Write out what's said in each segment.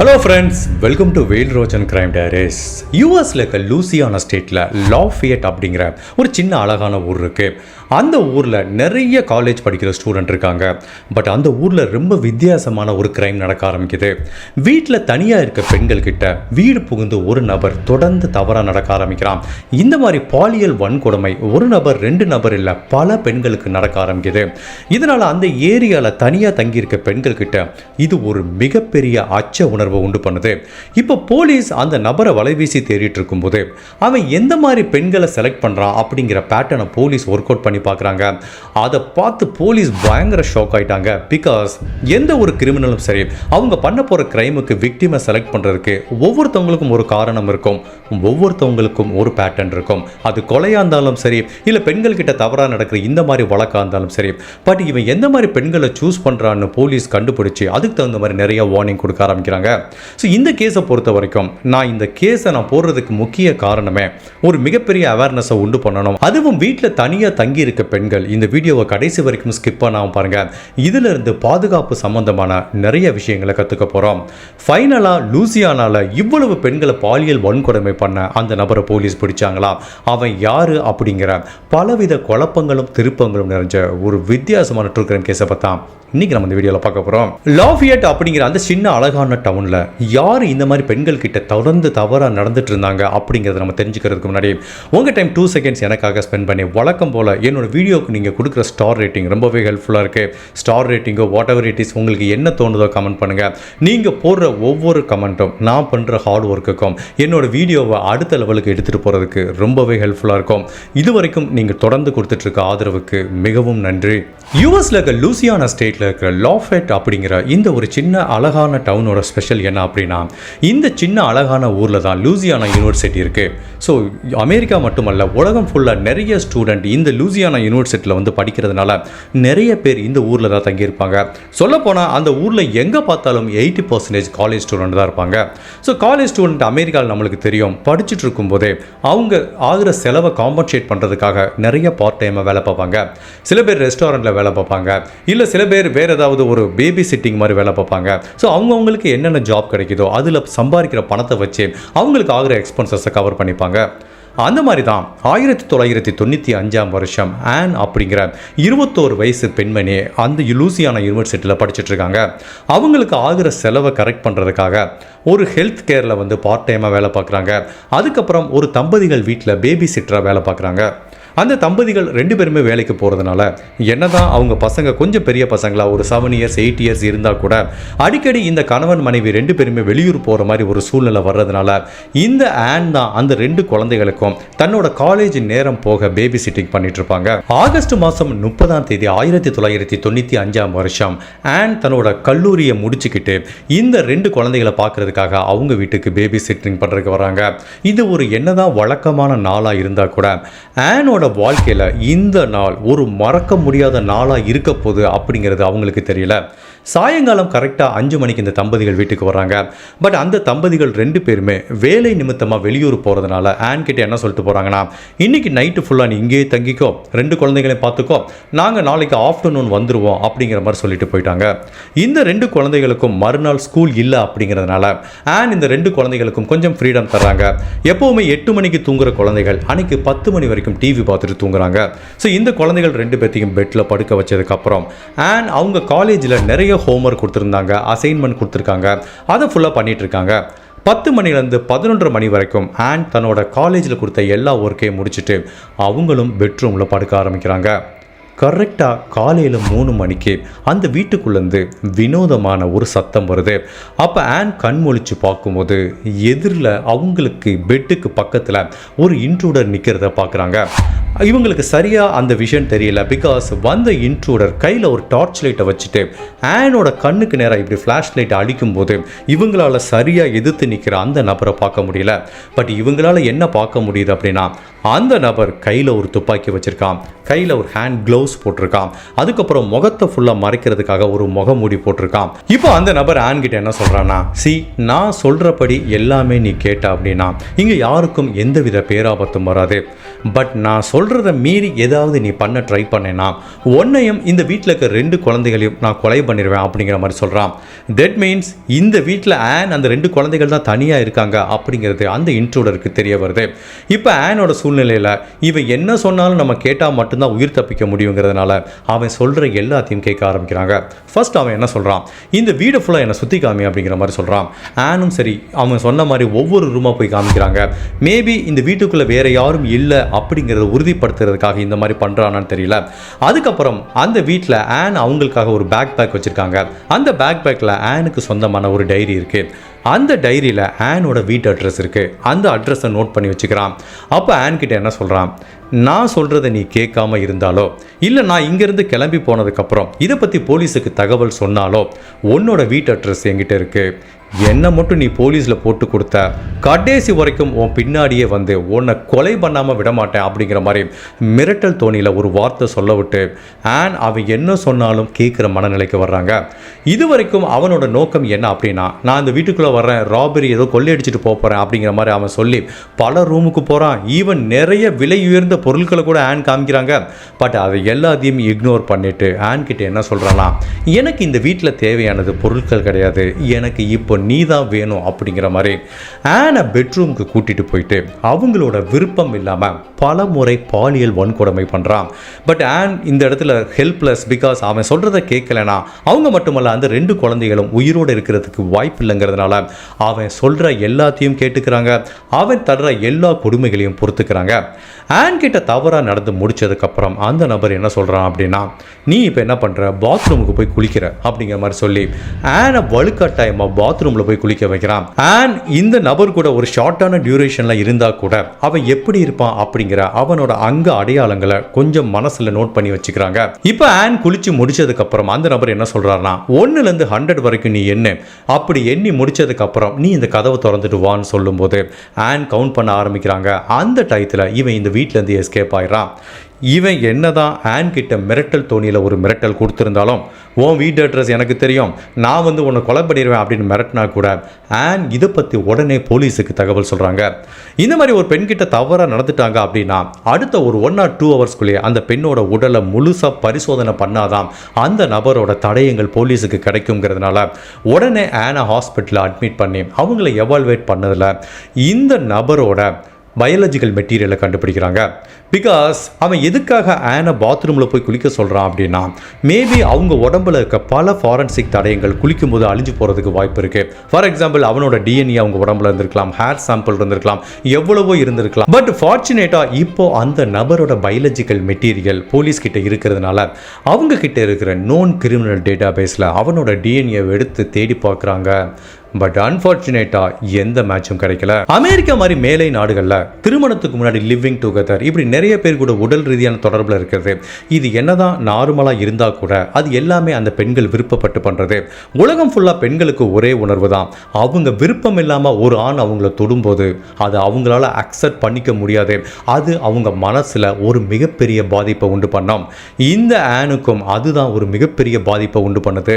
Hello friends welcome to Vel Rojan crime diaries யூஎஸ்ல இருக்க Louisiana ஸ்டேட்டில் லாஃபியட் அப்படிங்கிற ஒரு சின்ன அழகான ஊர் இருக்குது அந்த ஊரில் நிறைய காலேஜ் படிக்கிற ஸ்டூடெண்ட் இருக்காங்க. பட் அந்த ஊரில் ரொம்ப வித்தியாசமான ஒரு கிரைம் நடக்க ஆரம்பிக்குது. வீட்டில் தனியாக இருக்க பெண்கள் கிட்ட வீடு புகுந்து ஒரு நபர் தொடர்ந்து தவறாக நடக்க ஆரம்பிக்கிறான். இந்த மாதிரி பாலியல் வன்கொடுமை ஒரு நபர் ரெண்டு நபர் இல்லை பல பெண்களுக்கு நடக்க ஆரம்பிக்குது. இதனால் அந்த ஏரியாவில் தனியாக தங்கியிருக்க பெண்கள் கிட்ட இது ஒரு மிகப்பெரிய அச்ச உணர்வை உண்டு பண்ணுது. இப்போ போலீஸ் அந்த நபரை வலைவீசி தேடிட்டு இருக்கும்போது அவன் எந்த மாதிரி பெண்களை செலக்ட் பண்ணுறான் அப்படிங்கிற பேட்டர்னை போலீஸ் ஒர்க் அவுட் பண்ணி பார்க்குறாங்க. அதை பார்த்து போலீஸ் பயங்கர ஷாக் ஆயிட்டாங்க. பிகாஸ் எந்த ஒரு கிரிமினலும் சரி அவங்க பண்ண போகிற கிரைமுக்கு விக்டிமை செலக்ட் பண்ணுறதுக்கு ஒவ்வொருத்தவங்களுக்கும் ஒரு காரணம் இருக்கும். ஒவ்வொருத்தவங்களுக்கும் ஒரு பேட்டர்ன் இருக்கும். அது கொலையாக இருந்தாலும் சரி இல்லை பெண்கள் கிட்ட தவறாக நடக்கிற இந்த மாதிரி வழக்காக இருந்தாலும் சரி பட் இவன் எந்த மாதிரி பெண்களை சூஸ் பண்ணுறான்னு போலீஸ் கண்டுபிடிச்சி அதுக்கு தகுந்த மாதிரி நிறைய வார்னிங் கொடுக்க ஆரம்பிக்கிறாங்க. ஸோ இந்த கேஸை பொறுத்த வரைக்கும் நான் இந்த கேஸை நான் போடுறதுக்கு முக்கிய காரணமே ஒரு மிகப்பெரிய அவேர்னஸை உண்டு பண்ணணும். அதுவும் வீட்டில் தனியாக தங்கி இருக்க பெண்கள் இந்த வீடியோவை கடைசி வரைக்கும் ஸ்கிப் பண்ணாமல் பாருங்க. இதுல இருந்து பாதுகாப்பு சம்பந்தமான நிறைய விஷயங்களை கற்றுக்க போகிறோம் ஃபைனலாக லூசியானால இவ்வளவு பெண்களை பாலியல் வன்கொடுமை பண்ண அந்த நபரை போலீஸ் பிடிச்சாங்களா? அவன் யாரு அப்படிங்கிற பலவித குழப்பங்களும் திருப்பங்களும் நிறைஞ்ச ஒரு வித்தியாசமான ட்ரூ கிரைம் கேஸை பார்த்தா இன்னைக்கு நம்ம இந்த வீடியோவில் பார்க்க போகிறோம் லாஃபியட் அப்படிங்கிற அந்த சின்ன அழகான டவுனில் யார் இந்த மாதிரி பெண்கள் கிட்ட தொடர்ந்து தவறாக நடந்துட்டு இருந்தாங்க அப்படிங்கிறத நம்ம தெரிஞ்சுக்கிறதுக்கு முன்னாடி உங்கள் டைம் டூ செகண்ட்ஸ் எனக்காக ஸ்பெண்ட் பண்ணி வழக்கம் போல் என்னோட வீடியோக்கு நீங்கள் கொடுக்குற ஸ்டார் ரேட்டிங் ரொம்பவே ஹெல்ப்ஃபுல்லாக இருக்குது ஸ்டார் ரேட்டிங்கோ வாட் எவர் இட் இஸ் உங்களுக்கு என்ன தோணுதோ கமெண்ட் பண்ணுங்கள் நீங்கள் போடுற ஒவ்வொரு கமெண்ட்டும் நான் பண்ணுற ஹார்ட் ஒர்க்குக்கும் என்னோட வீடியோவை அடுத்த லெவலுக்கு எடுத்துகிட்டு போகிறதுக்கு ரொம்பவே ஹெல்ப்ஃபுல்லாக இருக்கும். இது வரைக்கும் நீங்கள் தொடர்ந்து கொடுத்துட்ருக்க ஆதரவுக்கு மிகவும் நன்றி. யூஎஸில் இருக்க லூசியானா ஸ்டேட்டில் இருக்கிற லாஃபெட் அப்படிங்கிற இந்த ஒரு சின்ன அழகான டவுனோட ஸ்பெஷல் என்ன அப்படின்னா இந்த சின்ன அழகான ஊரில் தான் லூசியானா யூனிவர்சிட்டி இருக்குது ஸோ அமெரிக்கா மட்டுமல்ல உலகம் ஃபுல்லாக நிறைய ஸ்டூடெண்ட் இந்த லூசியானா யூனிவர்சிட்டியில் வந்து படிக்கிறதுனால நிறைய பேர் இந்த ஊரில் தான் தங்கியிருப்பாங்க. சொல்லப்போனால் அந்த ஊரில் எங்கே பார்த்தாலும் எயிட்டி பர்சன்டேஜ் காலேஜ் ஸ்டூடெண்ட் தான் இருப்பாங்க. ஸோ காலேஜ் ஸ்டூடெண்ட் அமெரிக்காவில் நம்மளுக்கு தெரியும். படிச்சுட்டு இருக்கும்போதே அவங்க ஆகிற செலவை காம்பன்சேட் பண்ணுறதுக்காக நிறைய பார்ட் டைமாக வேலை பார்ப்பாங்க. சில பேர் ரெஸ்டாரண்ட்டில் வேலை பார்ப்பாங்க. இல்லை சில பேர் வேறு ஏதாவது ஒரு பேபி சிட்டிங் மாதிரி வேலை பார்ப்பாங்க. ஸோ அவங்கவுங்களுக்கு என்னென்ன ஜாப் கிடைக்குதோ அதில் சம்பாதிக்கிற பணத்தை வச்சு அவங்களுக்கு ஆகிற எக்ஸ்பென்சஸை கவர் பண்ணிப்பாங்க. அந்த மாதிரி தான் ஆயிரத்தி தொள்ளாயிரத்தி தொண்ணூற்றி அஞ்சாம் வருஷம் ஆன் அப்படிங்கிற இருபத்தோரு வயசு பெண்மணி அந்த லூசியான யூனிவர்சிட்டியில் படிச்சுட்டு இருக்காங்க. அவங்களுக்கு ஆகிற செலவை கரெக்ட் பண்ணுறதுக்காக ஒரு ஹெல்த் கேரில் வந்து பார்ட் டைமாக வேலை பார்க்குறாங்க. அதுக்கப்புறம் ஒரு தம்பதிகள் வீட்டில் பேபி சிட்டராக வேலை பார்க்குறாங்க. அந்த தம்பதிகள் ரெண்டு பேருமே வேலைக்கு போகிறதுனால என்னதான் அவங்க பசங்க கொஞ்சம் பெரிய பசங்களா ஒரு செவன் இயர்ஸ் எயிட் இயர்ஸ் இருந்தால் கூட அடிக்கடி இந்த கணவன் மனைவி ரெண்டு பேருமே வெளியூர் போகிற மாதிரி ஒரு சூழ்நிலை வர்றதுனால இந்த ஆன் தான் அந்த ரெண்டு குழந்தைகளுக்கும் தன்னோட காலேஜ் நேரம் போக பேபி சிட்டிங் பண்ணிட்டு இருப்பாங்க ஆகஸ்ட் மாதம் முப்பதாம் தேதி ஆயிரத்தி தொள்ளாயிரத்தி தொண்ணூற்றி அஞ்சாம் வருஷம் ஆன் தன்னோட கல்லூரியை முடிச்சுக்கிட்டு இந்த ரெண்டு குழந்தைகளை பார்க்கறதுக்காக அவங்க வீட்டுக்கு பேபி சிட்டிங் பண்ணுறதுக்கு வராங்க. இது ஒரு என்னதான் வழக்கமான நாளாக இருந்தால் கூட ஆனோட வாழ்க்கையில் இந்த நாள் ஒரு மறக்க முடியாத நாளாக இருக்க போகுது அப்படிங்கிறது அவங்களுக்கு தெரியல. சாயங்காலம் கரெக்டாக அஞ்சு மணிக்கு இந்த தம்பதிகள் வீட்டுக்கு வராங்க. பட் அந்த தம்பதிகள் ரெண்டு பேருமே வேலை நிமித்தமாக வெளியூர் போகிறதுனால ஆன் கிட்ட என்ன சொல்லிட்டு போகிறாங்கன்னா இன்னைக்கு நைட்டு ஃபுல்லாக நீ இங்கேயே தங்கிக்கோ ரெண்டு குழந்தைகளையும் பார்த்துக்கோ நாங்கள் நாளைக்கு ஆஃப்டர்நூன் வந்துடுவோம் அப்படிங்கிற மாதிரி சொல்லிட்டு போயிட்டாங்க. இந்த ரெண்டு குழந்தைகளுக்கும் மறுநாள் ஸ்கூல் இல்லை அப்படிங்கிறதுனால ஆன் இந்த ரெண்டு குழந்தைகளுக்கும் கொஞ்சம் ஃப்ரீடம் தர்றாங்க. எப்போவுமே எட்டு மணிக்கு தூங்குற குழந்தைகள் அன்னைக்கு பத்து மணி வரைக்கும் டிவி பார்த்துட்டு தூங்குறாங்க. ஸோ இந்த குழந்தைகள் ரெண்டு பேர்த்தையும் பெட்டில் படுக்க வச்சதுக்கப்புறம் ஆன் அவங்க காலேஜில் நிறைய ஹோம்ஒர்க் கொடுத்துருந்தாங்க அசைன்மெண்ட் கொடுத்துருக்காங்க. அதை ஃபுல்லாக பண்ணிட்டு இருக்காங்க பத்து மணிலேருந்து பதினொன்றரை மணி வரைக்கும் ஆன் தன்னோட காலேஜில் கொடுத்த எல்லா ஒர்க்கையும் முடிச்சுட்டு அவங்களும் பெட்ரூமில் படுக்க ஆரம்பிக்கிறாங்க. கரெக்டாக காலையில் மூணு மணிக்கு அந்த வீட்டுக்குள்ளேருந்து வினோதமான ஒரு சத்தம் வருது. அப்போ ஆன் கண் முழிச்சு பார்க்கும்போது எதிரில் அவங்களுக்கு பெட்டுக்கு பக்கத்தில் ஒரு இன்ட்ரூடர் நிற்கிறத பார்க்குறாங்க இவங்களுக்கு சரியாக அந்த விஷயம் தெரியல. பிகாஸ் வந்த இன்ட்ரூடர் கையில் ஒரு டார்ச் லைட்டை வச்சுட்டு ஆனோட கண்ணுக்கு நேராக இப்படி ஃப்ளாஷ் லைட்டை அடிக்கும்போது இவங்களால சரியாக எதிர்த்து நிற்கிற அந்த நபரை பார்க்க முடியல. பட் இவங்களால என்ன பார்க்க முடியுது அப்படின்னா அந்த நபர் கையில் ஒரு துப்பாக்கி வச்சிருக்கான். கையில் ஒரு ஹேண்ட் க்ளவுஸ் போட்டிருக்கான். அதுக்கப்புறம் முகத்தை ஃபுல்லாக மறைக்கிறதுக்காக ஒரு முகமூடி போட்டிருக்கான். இப்போ அந்த நபர் ஆன்கிட்ட என்ன சொல்கிறான்னா சி நான் சொல்கிறபடி எல்லாமே நீ கேட்ட அப்படின்னா இங்கே யாருக்கும் எந்தவித பேராபத்தும் வராது. பட் நான் சொல்கிறத மீறி ஏதாவது நீ பண்ண ட்ரை பண்ணேன்னா உன்னையும் இந்த வீட்டில் இருக்க ரெண்டு குழந்தைகளையும் நான் கொலை பண்ணிடுவேன் அப்படிங்கிற மாதிரி சொல்கிறான் தட் மீன்ஸ் இந்த வீட்டில் ஆன் அந்த ரெண்டு குழந்தைகள் தான் தனியாக இருக்காங்க அப்படிங்கிறது அந்த இன்ட்ரூடருக்கு தெரிய வருது. இப்போ ஆனோட சூழ்நிலையில் இவன் என்ன சொன்னாலும் நம்ம கேட்டால் மட்டும்தான் உயிர் தப்பிக்க முடியுங்கிறதுனால அவன் சொல்கிற எல்லாத்தையும் கேட்க ஆரம்பிக்கிறாங்க. ஃபர்ஸ்ட் அவன் என்ன சொல்கிறான் இந்த வீடு ஃபுல்லாக என்னை சுற்றி காமி அப்படிங்கிற மாதிரி சொல்கிறான் ஆனும் சரி அவன் சொன்ன மாதிரி ஒவ்வொரு ரூமாக போய் காமிக்கிறாங்க. மேபி இந்த வீட்டுக்குள்ளே வேறு யாரும் இல்லை அப்படிங்கிறத உறுதிப்படுத்துறதுக்காக இந்த மாதிரி பண்ணுறானான்னு தெரியல. அதுக்கப்புறம் அந்த வீட்டில் ஆன் அவங்களுக்காக ஒரு பேக் பேக் வச்சுருக்காங்க. அந்த பேக் பேக்கில் ஆனுக்கு சொந்தமான ஒரு டைரி இருக்குது அந்த டைரியில் ஆனோட வீட்டு அட்ரஸ் இருக்குது அந்த அட்ரஸை நோட் பண்ணி வச்சுக்கிறான். அப்போ ஆன்கிட்ட என்ன சொல்கிறான் நான் சொல்கிறத நீ கேட்காம இருந்தாலோ? இல்லை நான் இங்கேருந்து கிளம்பி போனதுக்கப்புறம் இதை பற்றி போலீஸுக்கு தகவல் சொன்னாலோ? உன்னோட வீட்டு அட்ரஸ் என்கிட்ட இருக்குது என்னை மட்டும் நீ போலீஸில் போட்டு கொடுத்த? கடைசி வரைக்கும் உன் பின்னாடியே வந்து உன்னை கொலை பண்ணாமல் விட மாட்டேன் அப்படிங்கிற மாதிரி மிரட்டல் தோணியில் ஒரு வார்த்தை சொல்ல விட்டு ஆன் அவன் என்ன சொன்னாலும் கேட்குற மனநிலைக்கு வர்றாங்க. இது வரைக்கும் அவனோட நோக்கம் என்ன அப்படின்னா நான் இந்த வீட்டுக்குள்ளே வர்றேன் ராபரி ஏதோ கொள்ளையடிச்சிட்டு போக போகிறேன் அப்படிங்கிற மாதிரி அவன் சொல்லி பல ரூமுக்கு போகிறான் ஈவன் நிறைய விலை உயர்ந்த பொருட்களை கூட ஆன் காமிக்கிறாங்க. பட் அதை எல்லாத்தையும் இக்னோர் பண்ணிவிட்டு ஆன் கிட்ட என்ன சொல்கிறானா எனக்கு இந்த வீட்டில் தேவையானது பொருட்கள் கிடையாது. எனக்கு இப்போ நீ தான் வேணும் அப்படிங்கிற மாதிரி ஆனை பெட்ரூமுக்கு கூட்டிகிட்டு போயிட்டு அவங்களோட விருப்பம் இல்லாமல் பல முறை பாலியல் வன்கொடுமை பண்ணுறான் பட் ஆன் இந்த இடத்துல ஹெல்ப்லெஸ் பிகாஸ் அவன் சொல்கிறத கேட்கலனா அவங்க மட்டுமல்ல அந்த ரெண்டு குழந்தைகளும் உயிரோடு இருக்கிறதுக்கு வாய்ப்பு இல்லைங்கிறதுனால அவன் சொல்கிற எல்லாத்தையும் கேட்டுக்கிறாங்க. அவன் தர்ற எல்லா கொடுமைகளையும் பொறுத்துக்கிறாங்க. ஆன் கிட்ட தவறாக நடந்து முடிச்சதுக்கப்புறம் அந்த நபர் என்ன சொல்கிறான் அப்படின்னா நீ இப்போ என்ன பண்ணுற பாத்ரூமுக்கு போய் குளிக்கிற அப்படிங்கிற மாதிரி சொல்லி ஆனை வலுக்கட்டாயமாக பாத்ரூமில் போய் குளிக்க வைக்கிறான். ஆன் இந்த நபர் கூட ஒரு ஷார்ட்டான டியூரேஷனில் இருந்தால் கூட அவன் எப்படி இருப்பான் அப்படிங்கிற அவனோட அங்க அடையாளங்களை கொஞ்சம் மனசில் நோட் பண்ணி வச்சுக்கிறாங்க. இப்போ ஆன் குளிச்சு முடிச்சதுக்கப்புறம் அந்த நபர் என்ன சொல்கிறாருன்னா ஒன்றுலேருந்து ஹண்ட்ரட் வரைக்கும் நீ என்ன அப்படி எண்ணி முடிச்சதுக்கப்புறம் நீ இந்த கதவை திறந்துட்டு வான்னு சொல்லும்போது ஆன் கவுண்ட் பண்ண ஆரம்பிக்கிறாங்க. அந்த டயத்தில் இவன் இந்த வீட்டிலேருந்து எஸ்கேப் ஆயிடுறான். இவன் என்னதான் ஆன் கிட்ட மிரட்டல் தோணியில் ஒரு மிரட்டல் கொடுத்துருந்தாலும் உன் வீட்டு அட்ரஸ் எனக்கு தெரியும். நான் வந்து உன்னை கொலை பண்ணிடுவேன் அப்படின்னு மிரட்டினா கூட ஆன் இதை பற்றி உடனே போலீஸுக்கு தகவல் சொல்கிறாங்க இந்த மாதிரி ஒரு பெண்கிட்ட தவறாக நடந்துட்டாங்க அப்படின்னா அடுத்த ஒரு ஒன் ஆர் டூ ஹவர்ஸ்க்குள்ளேயே அந்த பெண்ணோட உடலை முழுசாக பரிசோதனை பண்ணாதான் அந்த நபரோட தடயங்கள் போலீஸுக்கு கிடைக்குங்கிறதுனால உடனே ஆனை ஹாஸ்பிட்டலில் அட்மிட் பண்ணி அவங்கள எவால்வேட் பண்ணதில் இந்த நபரோட பயாலஜிக்கல் மெட்டீரியலை கண்டுபிடிக்கிறாங்க. பிகாஸ் அவன் எதுக்காக ஆனை பாத்ரூமில் போய் குளிக்க சொல்கிறான் அப்படின்னா மேபி அவங்க உடம்புல இருக்க பல ஃபாரன்சிக் தடயங்கள் குளிக்கும்போது அழிஞ்சு போகிறதுக்கு வாய்ப்பு இருக்குது ஃபார் எக்ஸாம்பிள் அவனோட டிஎன்ஏ அவங்க உடம்புல இருந்திருக்கலாம் ஹேர் சாம்பிள் இருந்திருக்கலாம் எவ்வளவோ இருந்திருக்கலாம். பட் ஃபார்ச்சுனேட்டாக இப்போ அந்த நபரோட பயாலஜிக்கல் மெட்டீரியல் போலீஸ் கிட்ட இருக்கிறதுனால அவங்க கிட்ட இருக்கிற நோன் கிரிமினல் டேட்டா பேஸில் அவனோட டிஎன்ஏ எடுத்து தேடி பார்க்குறாங்க. பட் அன்பார்ச்சுனேட்டா எந்த மேட்சும் கிடைக்கல. அமெரிக்கா மாதிரி மேலை நாடுகளில் திருமணத்துக்கு முன்னாடி லிவிங் டுகெதர் இப்படி நிறைய பேர் கூட உடல் ரீதியான தொடர்பில் இருக்கிறது. இது என்னதான் நார்மலாக இருந்தால் கூட அது எல்லாமே அந்த பெண்கள் விருப்பப்பட்டு பண்ணுறது உலகம் ஃபுல்லாக பெண்களுக்கு ஒரே உணர்வு தான். அவங்க விருப்பம் இல்லாமல் ஒரு ஆண் அவங்கள தொடும்போது அது அவங்களால அக்செப்ட் பண்ணிக்க முடியாது. அது அவங்க மனசில் ஒரு மிகப்பெரிய பாதிப்பை உண்டு பண்ணோம். இந்த ஆணுக்கும் அதுதான் ஒரு மிகப்பெரிய பாதிப்பை உண்டு பண்ணுது.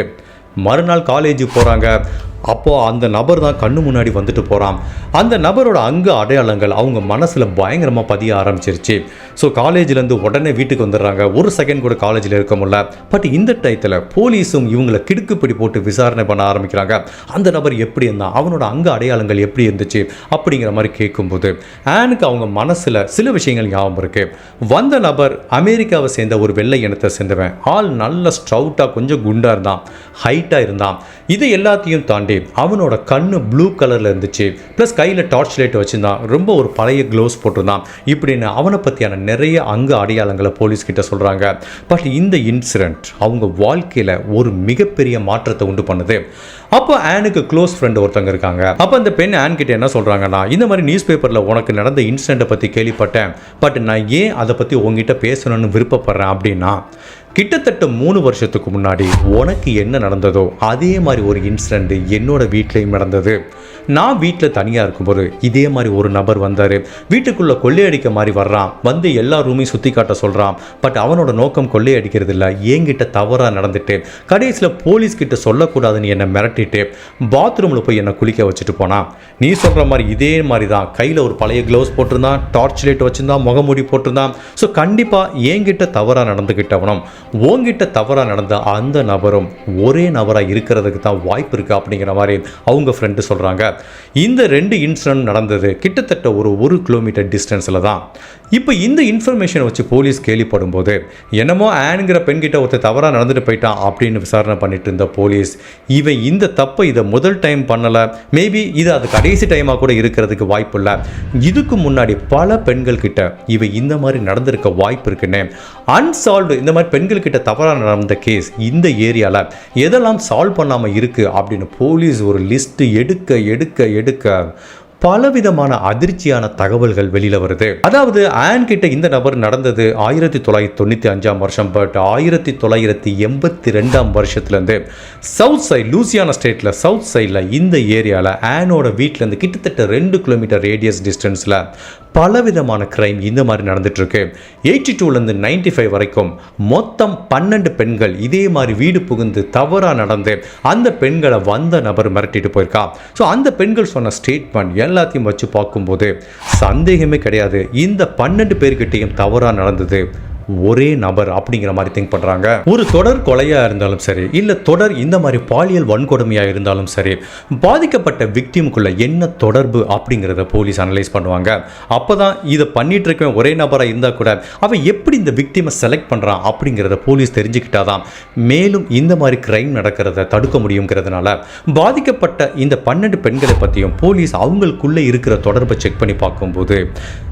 மறுநாள் காலேஜுக்கு போகிறாங்க அப்போது அந்த நபர் தான் கண்ணு முன்னாடி வந்துட்டு போகிறான் அந்த நபரோட அங்க அடையாளங்கள் அவங்க மனசில் பயங்கரமாக பதிய ஆரம்பிச்சிருச்சு. ஸோ காலேஜ்லேருந்து உடனே வீட்டுக்கு வந்துடுறாங்க. ஒரு செகண்ட் கூட காலேஜில் இருக்க முடியல. பட் இந்த டயத்தில் போலீஸும் இவங்களை கிடுக்குப்பிடி போட்டு விசாரணை பண்ண ஆரம்பிக்கிறாங்க. அந்த நபர் எப்படி இருந்தான்? அவனோட அங்க அடையாளங்கள் எப்படி இருந்துச்சு? அப்படிங்கிற மாதிரி கேட்கும்போது ஆனுக்கு அவங்க மனசில் சில விஷயங்கள் ஞாபகம் இருக்குது வந்த நபர் அமெரிக்காவை சேர்ந்த ஒரு வெள்ளை இனத்தை சேர்ந்தவன். ஆள் நல்ல ஸ்ட்ரவுட்டாக கொஞ்சம் குண்டாக இருந்தான். ஹைட்டாக இருந்தான். இது எல்லாத்தையும் தாண்டி அவனோட கண்ணு ப்ளூ கலரில் இருந்துச்சு. ப்ளஸ் கையில் டார்ச் லைட் வச்சுருந்தான் ரொம்ப ஒரு பழைய க்ளோவ்ஸ் போட்டிருந்தான். இப்படின்னு அவனை பற்றியான நிறைய அங்க அடையாளங்களை போலீஸ் கிட்ட சொல்கிறாங்க பட் இந்த இன்சிடெண்ட் அவங்க வாழ்க்கையில் ஒரு மிகப்பெரிய மாற்றத்தை உண்டு பண்ணுது. அப்போ ஆனுக்கு க்ளோஸ் ஃப்ரெண்ட் ஒருத்தங்க இருக்காங்க. அப்போ அந்த பெண் ஆன் கிட்ட என்ன சொல்கிறாங்கன்னா இந்த மாதிரி நியூஸ் பேப்பரில் உனக்கு நடந்த இன்சிடெண்ட்டை பற்றி கேள்விப்பட்டேன். பட் நான் ஏன் அதை பற்றி உங்ககிட்ட பேசணும்னு விருப்பப்படுறேன்? அப்படின்னா கிட்டத்தட்ட மூணு வருஷத்துக்கு முன்னாடி உனக்கு என்ன நடந்ததோ அதே மாதிரி ஒரு இன்சிடெண்ட் என்னோட வீட்லேயும் நடந்தது. நான் வீட்டில் தனியாக இருக்கும்போது இதே மாதிரி ஒரு நபர் வந்தார். வீட்டுக்குள்ளே கொள்ளையடிக்க மாதிரி வர்றான். வந்து எல்லா ரூமையும் சுற்றி காட்ட சொல்கிறான் பட் அவனோட நோக்கம் கொள்ளையடிக்கிறது இல்லை என்கிட்ட தவறாக நடந்துட்டு கடைசியில் போலீஸ் கிட்ட சொல்லக்கூடாதுன்னு என்னை மிரட்டிட்டு பாத்ரூமில் போய் என்னை குளிக்க வச்சுட்டு போனான். நீ சொல்கிற மாதிரி இதே மாதிரி தான் கையில் ஒரு பழைய க்ளவுஸ் போட்டிருந்தான் டார்ச் லைட் வச்சுருந்தான் முகமூடி போட்டிருந்தான். ஸோ கண்டிப்பாக என்கிட்ட தவறாக நடந்துக்கிட்டவனும் உங்ககிட்ட தவறாக நடந்த அந்த நபரும் ஒரே நபராக இருக்கிறதுக்கு தான் வாய்ப்பு இருக்குது அப்படிங்கிற மாதிரி அவங்க ஃப்ரெண்டு சொல்கிறாங்க இந்த ரெண்டு இன்சிடென்ட் நடந்தது கிட்டத்தட்ட ஒரு ஒரு கிலோமீட்டர் டிஸ்டன்ஸில் தான். இப்போ இந்த இன்ஃபர்மேஷனை வச்சு போலீஸ் கேள்விப்படும் போது என்னமோ ஆனுங்கிற பெண்கிட்ட ஒருத்தர் தவறாக நடந்துட்டு போயிட்டான் அப்படின்னு விசாரணை பண்ணிட்டு இருந்த போலீஸ் இவன் இந்த தப்பை இதை முதல் டைம் பண்ணலை. மேபி இது அது கடைசி டைமாக கூட இருக்கிறதுக்கு வாய்ப்பு இல்லை. இதுக்கு முன்னாடி பல பெண்கள் கிட்ட இவ இந்த மாதிரி நடந்திருக்க வாய்ப்பு இருக்குன்னு அன்சால்வ்டு இந்த மாதிரி பெண்கள் கிட்ட தவறாக நடந்த கேஸ் இந்த ஏரியாவில் எதெல்லாம் சால்வ் பண்ணாமல் இருக்குது அப்படின்னு போலீஸ் ஒரு லிஸ்ட்டு எடுக்க எடுக்க எடுக்க பலவிதமான அதிர்ச்சியான தகவல்கள் வெளியில வருது. அதாவது ஆன் கிட்ட இந்த நபர் நடந்தது ஆயிரத்தி தொள்ளாயிரத்தி தொண்ணூற்றி அஞ்சாம் வருஷம் பட் ஆயிரத்தி தொள்ளாயிரத்தி எண்பத்தி ரெண்டாம் வருஷத்துலேருந்து சவுத் சைட் லூசியானா ஸ்டேட்டில் சவுத் சைடில் இந்த ஏரியாவில் ஆனோட வீட்டிலேருந்து கிட்டத்தட்ட ரெண்டு கிலோமீட்டர் ரேடியஸ் டிஸ்டன்ஸில் பலவிதமான கிரைம் இந்த மாதிரி நடந்துட்டுருக்கு. எயிட்டி டூலேருந்து நைன்டி ஃபைவ் வரைக்கும் மொத்தம் பன்னெண்டு பெண்கள் இதே மாதிரி வீடு புகுந்து தவறாக நடந்து அந்த பெண்களை வந்த நபர் மிரட்டிட்டு போயிருக்கா. ஸோ அந்த பெண்கள் சொன்ன ஸ்டேட்மெண்ட் எல்லாத்தையும் வச்சு பார்க்கும்போது சந்தேகமே கிடையாது. இந்த பன்னெண்டு பேர்கிட்டையும் தவறாக நடந்தது. ஒரே நபர் அப்படிங்கிற மாதிரி திங்க் பண்ணுறாங்க ஒரு தொடர் கொலையாக இருந்தாலும் சரி இல்லை தொடர் இந்த மாதிரி பாலியல் வன்கொடுமையாக இருந்தாலும் சரி பாதிக்கப்பட்ட விக்டிமுக்குள்ள என்ன தொடர்பு அப்படிங்கிறத போலீஸ் அனலைஸ் பண்ணுவாங்க. அப்போ தான் இதை பண்ணிட்டு இருக்கவன் ஒரே நபராக இருந்தால் கூட அவன் எப்படி இந்த விக்டிமை செலக்ட் பண்ணுறான் அப்படிங்கிறத போலீஸ் தெரிஞ்சுக்கிட்டாதான் மேலும் இந்த மாதிரி கிரைம் நடக்கிறத தடுக்க முடியுங்கிறதுனால பாதிக்கப்பட்ட இந்த பன்னெண்டு பெண்களை பற்றியும் போலீஸ் அவங்களுக்குள்ளே இருக்கிற தொடர்பை செக் பண்ணி பார்க்கும்போது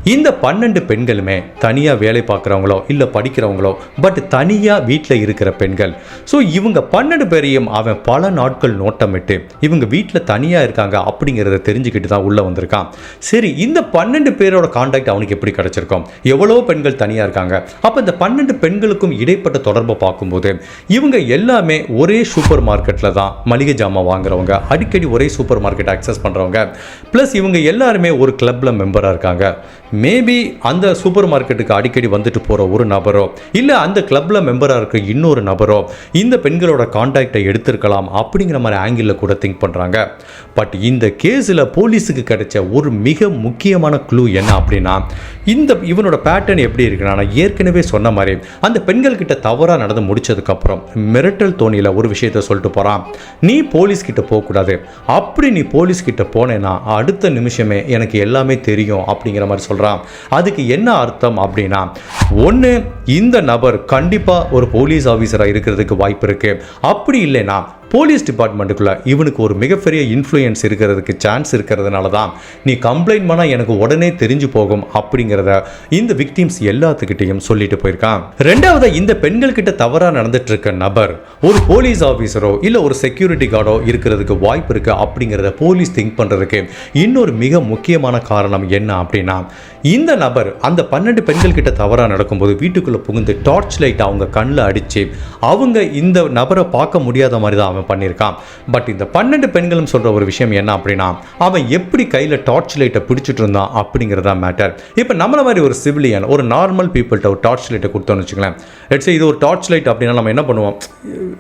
இந்த பன்னெண்டு பெண்களுமே தனியாக வேலை பார்க்குறவங்களோ இல்லை ஸ்கூலில் படிக்கிறவங்களோ பட் தனியாக வீட்டில் இருக்கிற பெண்கள். ஸோ இவங்க பன்னெண்டு பேரையும் அவன் பல நாட்கள் நோட்டமிட்டு இவங்க வீட்டில் தனியாக இருக்காங்க அப்படிங்கிறத தெரிஞ்சுக்கிட்டு தான் உள்ளே வந்திருக்கான். சரி இந்த பன்னெண்டு பேரோட காண்டாக்ட் அவனுக்கு எப்படி கிடச்சிருக்கும்? எவ்வளோ பெண்கள் தனியாக இருக்காங்க. அப்போ இந்த பன்னெண்டு பெண்களுக்கும் இடைப்பட்ட தொடர்பை பார்க்கும்போது இவங்க எல்லாமே ஒரே சூப்பர் மார்க்கெட்டில் தான் மளிகை ஜாமான் வாங்குறவங்க. அடிக்கடி ஒரே சூப்பர் மார்க்கெட் அக்சஸ் பண்ணுறவங்க ப்ளஸ் இவங்க எல்லாருமே ஒரு கிளப்பில் மெம்பராக இருக்காங்க. மேபி அந்த சூப்பர் மார்க்கெட்டுக்கு அடிக்கடி வந்துட்டு போகிற ஒரு நபரோ இல்லை அந்த கிளப்பில் மெம்பராக இருக்க இன்னொரு நபரோ இந்த பெண்களோட காண்டாக்டை எடுத்திருக்கலாம் அப்படிங்கிற மாதிரி ஆங்கிளில் கூட திங்க் பண்ணுறாங்க பட் இந்த கேஸில் போலீஸுக்கு கிடைச்ச ஒரு மிக முக்கியமான க்ளூ என்ன அப்படின்னா இந்த இவனோட பேட்டர்ன் எப்படி இருக்குன்னா நான் ஏற்கனவே சொன்ன மாதிரி அந்த பெண்கள்கிட்ட தவறாக நடந்து முடிச்சதுக்கப்புறம் மிரட்டல் தோணியில் ஒரு விஷயத்த சொல்லிட்டு போகிறான் நீ போலீஸ் கிட்ட போகக்கூடாது அப்படி நீ போலீஸ் கிட்ட போனேன்னா அடுத்த நிமிஷமே எனக்கு எல்லாமே தெரியும் அப்படிங்கிற மாதிரி சொல்கிறான் அதுக்கு என்ன அர்த்தம் அப்படின்னா ஒன்று இந்த நபர் கண்டிப்பாக ஒரு போலீஸ் ஆஃபீஸராக இருக்கிறதுக்கு வாய்ப்பு இருக்குது அப்படி இல்லைன்னா போலீஸ் டிபார்ட்மெண்ட்டுக்குள்ள இவனுக்கு ஒரு மிகப்பெரிய இன்ஃப்ளூயன்ஸ் இருக்கிறதுக்கு சான்ஸ் இருக்கிறதுனால தான் நீ கம்ப்ளைண்ட் பண்ணால் எனக்கு உடனே தெரிஞ்சு போகும் அப்படிங்கிறத இந்த விக்டிம்ஸ் எல்லாத்துக்கிட்டையும் சொல்லிட்டு போயிருக்கான். ரெண்டாவது இந்த பெண்கள் கிட்ட தவறாக நடந்துட்டு இருக்க நபர் ஒரு போலீஸ் ஆஃபீஸரோ இல்லை ஒரு செக்யூரிட்டி கார்டோ இருக்கிறதுக்கு வாய்ப்பு இருக்கு அப்படிங்கிறத போலீஸ் திங்க் பண்ணுறதுக்கு இன்னொரு மிக முக்கியமான காரணம் என்ன அப்படின்னா இந்த நபர் அந்த பன்னெண்டு பெண்கள் கிட்ட தவறாக நடக்கும்போது வீட்டுக்குள்ளே புகுந்து டார்ச் லைட் அவங்க கண்ணில் அடித்து அவங்க இந்த நபரை பார்க்க முடியாத மாதிரி தான் அவன் பண்ணியிருக்கான். பட் இந்த பன்னெண்டு பெண்களும் சொல்கிற ஒரு விஷயம் என்ன அப்படின்னா அவன் எப்படி கையில் டார்ச் லைட்டை பிடிச்சிட்டு இருந்தான் அப்படிங்கிறதா மேட்டர் இப்போ நம்மள மாதிரி ஒரு சிவிலியன் ஒரு நார்மல் பீப்புள்கிட்ட ஒரு டார்ச் லைட்டை கொடுத்தோன்னு வச்சுக்கலாம் லெட்ஸ் இது ஒரு டார்ச் லைட் அப்படின்னா நம்ம என்ன பண்ணுவோம்?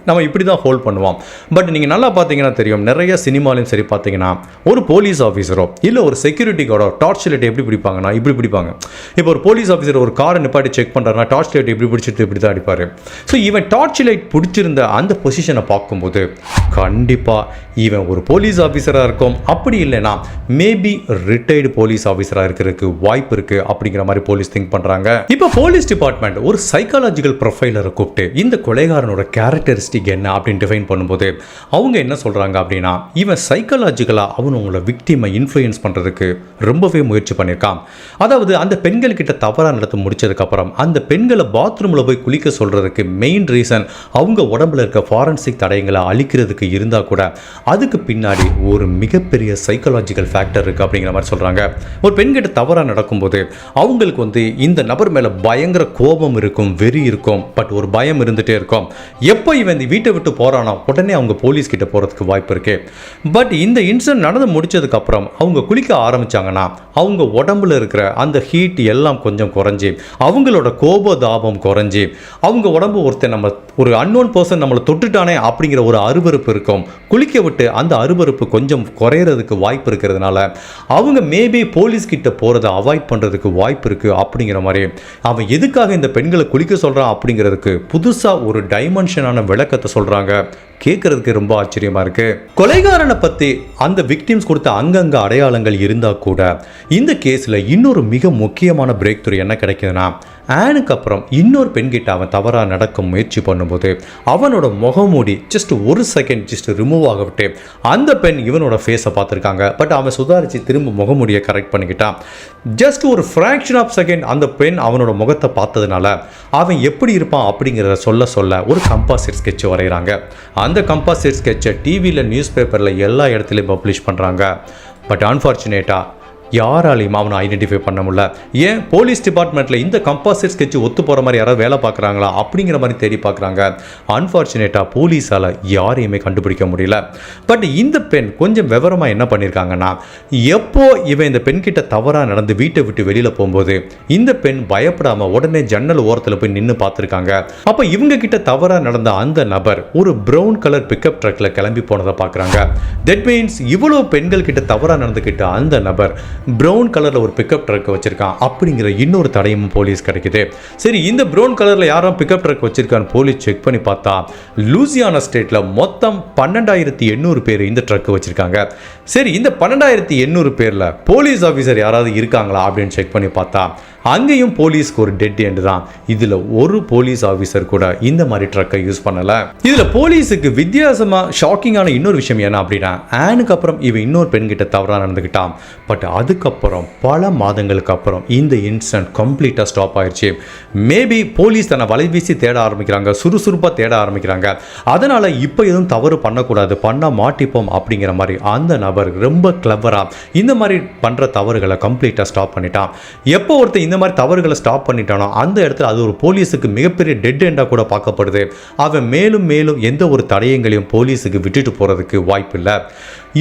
நம்ம இப்படி தான் ஹோல்ட் பண்ணுவோம். பட் நீங்கள் நல்லா பார்த்தீங்கன்னா தெரியும் நிறைய சினிமாலையும் சரி பார்த்தீங்கன்னா ஒரு போலீஸ் ஆஃபீஸரோ இல்லை ஒரு செக்யூரிட்டி கார்டோ டார்ச் லைட் எப்படி பிடிப்பாங்கன்னா இப்படி பிடிப்பாங்க. இப்போ ஒரு போலீஸ் ஆஃபீஸர் ஒரு காரை நிப்பாட்டி செக் பண்ணுறாருன்னா டார்ச் லைட் எப்படி பிடிச்சிட்டு இப்படி தான் அடிப்பார். ஸோ இவன் டார்ச் லைட் பிடிச்சிருந்த அந்த பொசிஷனை பார்க்கும்போது கண்டிப்பாக இவன் ஒரு போலீஸ் ஆஃபீஸராக இருக்கும். அப்படி இல்லைன்னா மேபி ரிட்டையர்டு போலீஸ் ஆஃபீஸராக இருக்கிறதுக்கு வாய்ப்பு இருக்குது அப்படிங்கிற மாதிரி போலீஸ் திங்க் பண்ணுறாங்க இப்போ போலீஸ் டிபார்ட்மெண்ட் ஒரு சைக்காலஜிக்கல் ப்ரொஃபைலரை கூப்பிட்டு இந்த கொலைகாரனோட கேரக்டரிஸ்டிக் என்ன அப்படின்னு டிஃபைன் பண்ணும்போது அவங்க என்ன சொல்கிறாங்க அப்படின்னா இவன் சைக்காலஜிக்கலாக அவன் உங்களை விக்டிமை இன்ஃப்ளூயன்ஸ் பண்ணுறதுக்கு ரொம்பவே முயற்சி பண்ணியிருக்கான். அதாவது அந்த பெண்கள் கிட்ட தவறாக நடத்த முடிச்சதுக்கப்புறம் அந்த பெண்களை பாத்ரூமில் போய் குளிக்க சொல்கிறதுக்கு மெயின் ரீசன் அவங்க உடம்புல இருக்க ஃபாரன்சிக் தடயங்களை அழிக்கிறதுக்கு இருந்தால் கூட அதுக்கு பின்னாடி ஒரு மிகப்பெரிய சைக்காலஜிக்கல் ஃபேக்டர் இருக்குது அப்படிங்கிற மாதிரி சொல்கிறாங்க ஒரு பெண்கிட்ட தவறாக நடக்கும்போது அவங்களுக்கு வந்து இந்த நபர் மேலே பயங்கர கோபம் இருக்கும் வெறி இருக்கும். பட் ஒரு பயம் இருந்துகிட்டே இருக்கும். எப்போ இவன் இந்த வீட்டை விட்டு போகிறானோ உடனே அவங்க போலீஸ் கிட்ட போகிறதுக்கு வாய்ப்பு இருக்கு. பட் இந்த இன்சிடென்ட் நடந்து முடிச்சதுக்கப்புறம் அவங்க குளிக்க ஆரம்பிச்சாங்கன்னா அவங்க உடம்புல இருக்கிற அந்த ஹீட் எல்லாம் கொஞ்சம் குறைஞ்சி அவங்களோட கோப தாபம் குறைஞ்சி அவங்க உடம்பு ஒருத்தன் நம்ம ஒரு அன்னோன் பர்சன் நம்மளை தொட்டுட்டானே அப்படிங்கிற ஒரு அருவருப்பு இருக்கும். குளிக்க விட்டு அந்த அருவருப்பு கொஞ்சம் குறையிறதுக்கு வாய்ப்பு இருக்கிறதுனால அவங்க மேபி போலீஸ் கிட்ட போகிறத அவாய்ட் பண்ணுறதுக்கு வாய்ப்பு இருக்குது அப்படிங்கிற மாதிரி. அவன் எதுக்காக இந்த பெண்களை குளிக்க சொல்கிறான் அப்படிங்கிறதுக்கு புதுசாக ஒரு டைமென்ஷனான விளக்கத்தை சொல்கிறாங்க கேட்கறதுக்கு ரொம்ப ஆச்சரியமாக இருக்குது கொலைகாரனை பற்றி அந்த விக்டிம்ஸ் கொடுத்த அங்கங்கே அடையாளங்கள் இருந்தால் கூட இந்த கேஸில் இன்னொரு மிக முக்கியமான பிரேக் துறை என்ன கிடைக்குதுன்னா ஆனுக்கு அப்புறம் இன்னொரு பெண்கிட்ட அவன் தவறாக நடக்க முயற்சி பண்ணும்போது அவனோட முகமூடி ஜஸ்ட் ஒரு செகண்ட் ஜஸ்ட் ரிமூவ் ஆகவிட்டு அந்த பெண் இவனோட ஃபேஸை பார்த்துருக்காங்க. பட் அவன் சுதாரித்து திரும்ப முகமூடியை கரெக்ட் பண்ணிக்கிட்டான். ஜஸ்ட் ஒரு ஃப்ராக்ஷன் ஆஃப் செகண்ட் அந்த பெண் அவனோட முகத்தை பார்த்ததுனால அவன் எப்படி இருப்பான் அப்படிங்கிறத சொல்ல சொல்ல ஒரு கம்பாசிட் ஸ்கெட்ச் வரைகிறாங்க. அந்த கம்பாசிட் ஸ்கெட்சை டிவியில் நியூஸ் பேப்பரில் எல்லா இடத்துலையும் பப்ளிஷ் பண்ணுறாங்க பட் அன்ஃபார்ச்சுனேட்டாக யாராலையும் அவனை ஐடென்டிஃபை பண்ண முடியல. ஏன் போலீஸ் டிபார்ட்மெண்ட்டில் இந்த கம்பாசிட் ஸ்கெட்ச் ஒத்து போகிற மாதிரி யாராவது வேலை பார்க்குறாங்களா அப்படிங்கிற மாதிரி தேடி பார்க்குறாங்க. அன்ஃபார்ச்சுனேட்டாக போலீஸால் யாரையுமே கண்டுபிடிக்க முடியல. பட் இந்த பெண் கொஞ்சம் விவரமாக என்ன பண்ணியிருக்காங்கன்னா எப்போ இவன் இந்த பெண்கிட்ட தவறாக நடந்து வீட்டை விட்டு வெளியில் போகும்போது இந்த பெண் பயப்படாமல் உடனே ஜன்னல் ஓரத்தில் போய் நின்று பார்த்துருக்காங்க. அப்போ இவங்க கிட்ட தவறாக நடந்த அந்த நபர் ஒரு ப்ரௌன் கலர் பிக்கப் ட்ரக்கில் கிளம்பி போனதை பார்க்குறாங்க. தட் மீன்ஸ் இவ்வளோ பெண்கள் கிட்ட தவறாக நடந்துக்கிட்ட அந்த நபர் ப்ரௌன் கலரில் ஒரு பிக்கப் ட்ரக் வச்சுருக்கான். அப்படிங்கிற இன்னொரு தடையும் போலீஸ் கிடைக்குது. சரி இந்த ப்ரௌன் கலரில் யாரும் பிக்கப் ட்ரக் வச்சுருக்கான்னு போலீஸ் செக் பண்ணி பார்த்தா லூசியானா ஸ்டேட்டில் மொத்தம் பன்னெண்டாயிரத்தி எண்ணூறு பேர் இந்த ட்ரக் வச்சுருக்காங்க. சரி இந்த பன்னெண்டாயிரத்தி எண்ணூறு பேரில் போலீஸ் ஆஃபீஸர் யாராவது இருக்காங்களா அப்படின்னு செக் பண்ணி பார்த்தா அங்கேயும் போலீஸ்க்கு ஒரு டெட் எண்டு தான். இதில் ஒரு போலீஸ் ஆஃபீஸர் கூட இந்த மாதிரி ட்ரக்கை யூஸ் பண்ணலை. இதில் போலீஸுக்கு வித்தியாசமாக ஷாக்கிங்கான இன்னொரு விஷயம் என்ன அப்படின்னா ஆனுக்கு அப்புறம் இவன் இன்னொரு பெண்கிட்ட தவறாக நடந்துக்கிட்டான் பட் அதுக்கப்புறம் பல மாதங்களுக்கு அப்புறம் இந்த இன்சிடென்ட் கம்ப்ளீட்டாக ஸ்டாப் ஆயிடுச்சு மேபி போலீஸ் தன்னை வலை வீசி தேட ஆரம்பிக்கிறாங்க சுறுசுறுப்பாக தேட ஆரம்பிக்கிறாங்க. அதனால் இப்போ எதுவும் தவறு பண்ணக்கூடாது பண்ணால் மாட்டிப்போம் அப்படிங்கிற மாதிரி அந்த நபர் ரொம்ப கிளவராக இந்த மாதிரி பண்ணுற தவறுகளை கம்ப்ளீட்டாக ஸ்டாப் பண்ணிட்டான். எப்போ ஒருத்தர் இந்த மாதிரி தவறுகளை ஸ்டாப் பண்ணிட்டானோ? அந்த இடத்துல அது ஒரு போலீஸுக்கு மிகப்பெரிய டெட் எண்டாக கூட பார்க்கப்படுது. அவன் மேலும் மேலும் எந்த ஒரு தடயங்களையும் போலீஸுக்கு விட்டுட்டு போகிறதுக்கு வாய்ப்பு இல்லை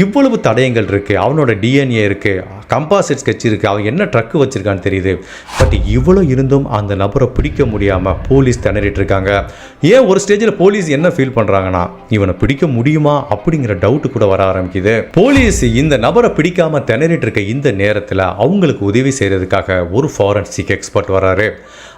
இவ்வளவு தடயங்கள் இருக்குது அவனோட டிஎன்ஏ இருக்குது கம்பாசிட் ஸ்கெட்ச் இருக்குது அவன் என்ன ட்ரக்கு வச்சுருக்கான்னு தெரியுது. பட் இவ்வளோ இருந்தும் அந்த நபரை பிடிக்க முடியாமல் போலீஸ் திணறிட்டு இருக்காங்க. ஏன் ஒரு ஸ்டேஜில் போலீஸ் என்ன ஃபீல் பண்ணுறாங்கன்னா இவனை பிடிக்க முடியுமா அப்படிங்கிற டவுட்டு கூட வர ஆரம்பிக்குது. போலீஸ் இந்த நபரை பிடிக்காமல் திணறிட்டு இருக்க இந்த நேரத்தில் அவங்களுக்கு உதவி செய்கிறதுக்காக ஒரு ஃபாரன்சிக் எக்ஸ்பர்ட் வராரு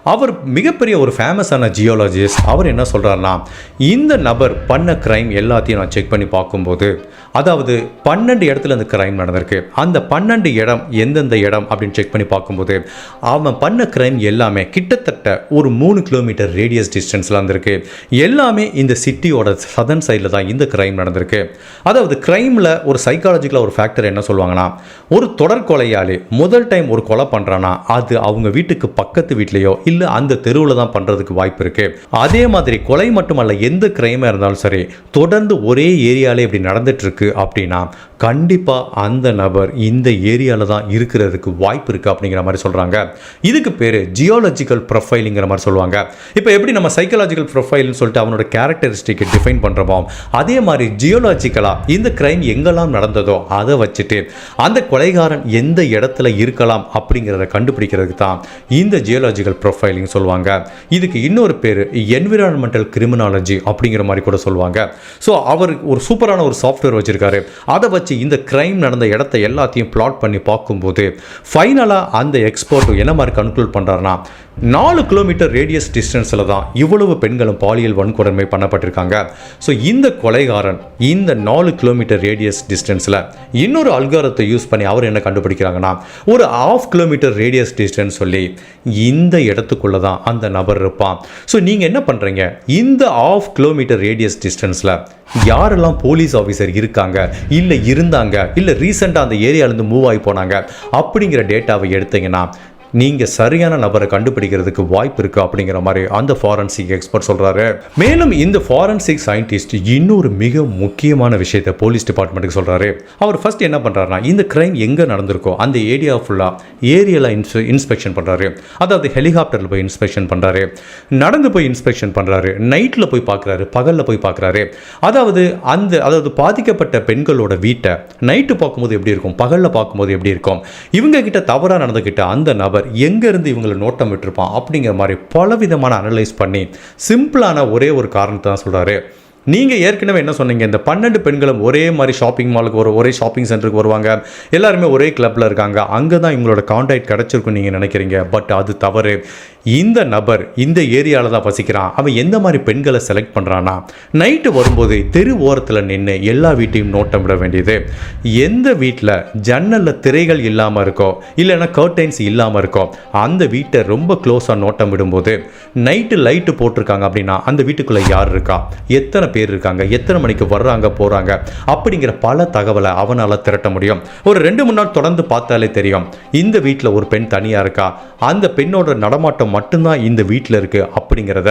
அவர் மிகப்பெரிய ஒரு ஃபேமஸான ஜியோலஜிஸ்ட் அவர் என்ன சொல்கிறாருன்னா இந்த நபர் பண்ண க்ரைம் எல்லாத்தையும் நான் செக் பண்ணி பார்க்கும்போது அதாவது பன்னெண்டு இடத்துல அந்த க்ரைம் நடந்திருக்கு. அந்த பன்னெண்டு இடம் எந்தெந்த இடம் அப்படின்னு செக் பண்ணி பார்க்கும்போது அவன் பண்ண க்ரைம் எல்லாமே கிட்டத்தட்ட ஒரு மூணு கிலோமீட்டர் ரேடியஸ் டிஸ்டன்ஸில் இருந்திருக்கு. எல்லாமே இந்த சிட்டியோட சதன் சைடில் தான் இந்த க்ரைம் நடந்திருக்கு. அதாவது க்ரைமில் ஒரு சைக்காலஜிக்கலாக ஒரு ஃபேக்டர் என்ன சொல்லுவாங்கன்னா ஒரு தொடர் கொலையாளி முதல் டைம் ஒரு கொலை பண்ணுறான்னா அது அவங்க வீட்டுக்கு பக்கத்து வீட்லேயோ இல்லை அந்த தெருவில் தான் பண்ணுறதுக்கு வாய்ப்பு இருக்குது அதே மாதிரி கொலை மட்டுமல்ல எந்த கிரைமாக இருந்தாலும் சரி தொடர்ந்து ஒரே ஏரியாலே இப்படி நடந்துட்டு இருக்கு அப்படின்னா கண்டிப்பாக அந்த நபர் இந்த ஏரியாவில் தான் இருக்கிறதுக்கு வாய்ப்பு இருக்குது அப்படிங்கிற மாதிரி சொல்கிறாங்க இதுக்கு பேர் ஜியாலஜிக்கல் ப்ரொஃபைலுங்கிற மாதிரி சொல்லுவாங்க. இப்போ எப்படி நம்ம சைக்காலஜிக்கல் ப்ரொஃபைல்னு சொல்லிட்டு அவனோட கேரக்டரிஸ்டிக்கை டிஃபைன் பண்ணுறோமோ அதே மாதிரி ஜியோலாஜிக்கலாக இந்த கிரைம் எங்கெல்லாம் நடந்ததோ அதை வச்சுட்டு அந்த கொலைகாரன் எந்த இடத்துல இருக்கலாம் அப்படிங்கிறத கண்டுபிடிக்கிறதுக்கு தான் இந்த ஜியோலாஜிக்கல் ப்ரொஃபைலிங் சொல்லுவாங்க. இதுக்கு இன்னொரு பேர் என்விரான்மெண்டல் கிரிமினாலஜி அப்படிங்கிற மாதிரி கூட சொல்லுவாங்க. ஸோ அவர் ஒரு சூப்பரான ஒரு சாஃப்ட்வேர் வச்சுருக்காரு. அதை வச்சு இந்த கிரைம் நடந்த இடத்த எல்லாத்தையும் பிளாட் பண்ணி பார்க்கும்போது ஃபைனலாக அந்த எக்ஸ்பர்ட் என்ன மாதிரி கன்க்ளூட் பண்ணுறாருன்னா நாலு கிலோமீட்டர் ரேடியஸ் டிஸ்டன்ஸில் தான் இவ்வளவு பெண்களும் பாலியல் வன்கொடுமை பண்ணப்பட்டிருக்காங்க. ஸோ இந்த கொலைகாரன் இந்த நாலு கிலோமீட்டர் ரேடியஸ் டிஸ்டன்ஸில் இன்னொரு அல்காரத்தை யூஸ் பண்ணி அவர் என்ன கண்டுபிடிக்கிறாங்கன்னா ஒரு ஆஃப் கிலோமீட்டர் ரேடியஸ் டிஸ்டன்ஸ் சொல்லி இந்த இடத்துக்குள்ளே தான் அந்த நபர் இருப்பான். ஸோ நீங்கள் என்ன பண்ணுறீங்க இந்த ஆஃப் கிலோமீட்டர் ரேடியஸ் டிஸ்டன்ஸில் யாரெல்லாம் போலீஸ் ஆஃபீஸர் இருக்காங்க இல்லை இருந்தாங்க இல்லை ரீசெண்டாக அந்த ஏரியாவிலேருந்து மூவ் ஆகி போனாங்க அப்படிங்கிற டேட்டாவை எடுத்தீங்கன்னா நீங்கள் சரியான நபரை கண்டுபிடிக்கிறதுக்கு வாய்ப்பு இருக்குது அப்படிங்கிற மாதிரி அந்த ஃபாரன்சிக் எக்ஸ்பர்ட் சொல்கிறாரு மேலும் இந்த ஃபாரன்சிக் சயின்டிஸ்ட் இன்னொரு மிக முக்கியமான விஷயத்தை போலீஸ் டிபார்ட்மெண்ட்டுக்கு சொல்கிறாரு அவர் ஃபர்ஸ்ட் என்ன பண்ணுறாருனா இந்த கிரைம் எங்கே நடந்திருக்கோ அந்த ஏரியா ஃபுல்லாக ஏரியாவில் இன்ஸ் இன்ஸ்பெக்ஷன் பண்ணுறாரு அதாவது ஹெலிகாப்டரில் போய் இன்ஸ்பெக்ஷன் பண்ணுறாரு நடந்து போய் இன்ஸ்பெக்ஷன் பண்ணுறாரு நைட்டில் போய் பார்க்குறாரு பகலில் போய் பார்க்குறாரு அதாவது அந்த அதாவது பாதிக்கப்பட்ட பெண்களோட வீட்டை நைட்டு பார்க்கும்போது எப்படி இருக்கும்? பகலில் பார்க்கும்போது எப்படி இருக்கும்? இவங்க கிட்ட தவறாக நடந்துக்கிட்ட அந்த நபர் எங்கேருந்து இவங்களை நோட்டம் விட்டுருப்பான் அப்படிங்கிற மாதிரி பலவிதமான அனலைஸ் பண்ணி சிம்பிளான ஒரே ஒரு காரணத்தை தான் சொல்கிறாரு நீங்கள் ஏற்கனவே என்ன சொன்னீங்க இந்த பன்னெண்டு பெண்களும் ஒரே மாதிரி ஷாப்பிங் மாலுக்கு ஒரு ஒரே ஷாப்பிங் சென்டருக்கு வருவாங்க. எல்லாருமே ஒரே கிளப்பில் இருக்காங்க. அங்கே தான் இவங்களோட காண்டாக்ட் கிடச்சிருக்கும் நீங்கள் நினைக்கிறீங்க. பட் அது தவறு. இந்த நபர் இந்த ஏரியாவில் தான் வசிக்கிறான். அவன் எந்த மாதிரி பெண்களை செலக்ட் பண்ணுறான்னா நைட்டு வரும்போது தெரு ஓரத்தில் நின்று எல்லா வீட்டையும் நோட்டம் விட வேண்டியது. எந்த வீட்டில் ஜன்னலில் திரைகள் இல்லாமல் இருக்கோ இல்லைன்னா கர்டைன்ஸ் இல்லாமல் இருக்கோ அந்த வீட்டை ரொம்ப க்ளோஸாக நோட்டம் விடும்போது நைட்டு லைட்டு போட்டிருக்காங்க அப்படின்னா அந்த வீட்டுக்குள்ளே யார் இருக்கா? எத்தனை பேர் இருக்காங்க. எத்தனை மணிக்கு வர்றாங்க போகிறாங்க அப்படிங்கிற பல தகவலை அவனால் திரட்ட முடியும். ஒரு ரெண்டு மூணு நாள் தொடர்ந்து பார்த்தாலே தெரியும். இந்த வீட்டில் ஒரு பெண் தனியாக இருக்கா? அந்த பெண்ணோட நடமாட்டம் மட்டும்தான் இந்த வீட்டில் இருக்குது அப்படிங்கிறத.